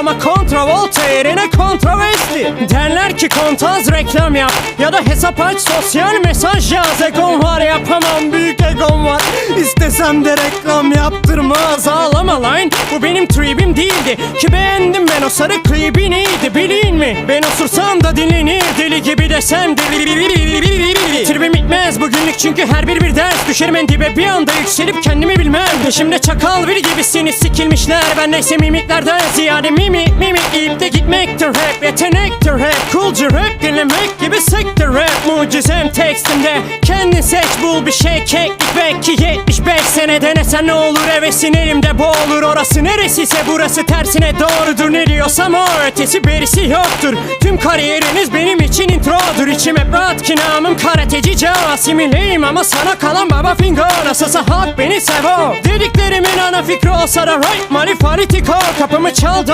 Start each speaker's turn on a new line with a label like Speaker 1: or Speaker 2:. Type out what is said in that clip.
Speaker 1: ama kontravolta yerine kontroversi Derler ki kontaz reklam yap Ya da hesap aç sosyal mesaj yaz. Egom var yapamam büyük egom var. İstesem de reklam yaptırmaz. Ağlama lan bu benim tribim değildi. Ki beğendim ben o sarı klibi neydi bilin mi? Ben osursam da dinlenir deli gibi desem deli Bitmez bugünlük çünkü her bir bir ders Düşerim en dibe bir anda yükselip kendimi bilmem. Peşimde çakal bir gibisiniz sikilmişler. Ben neyse mimiklerden ziyade mimik mimik deyip de gitmektir hep. Yetenektir hep coolcu rap dinlemek gibi sektir rap Mucizem tekstimde kendin seç bul bir şey. Keklik belki 75 sene denesen ne olur? Hevesin elimde boğulur Orası neresiyse burası tersine doğrudur. Ne diyorsam o ötesi berisi yoktur. Tüm kariyeriniz benim için introdur. İçim hep rahat ki namım karateci Asimileyim ama sana kalan baba finger Nasılsa halk beni sevo Dediklerimin ana fikri olsa da right money politiko Kapımı çal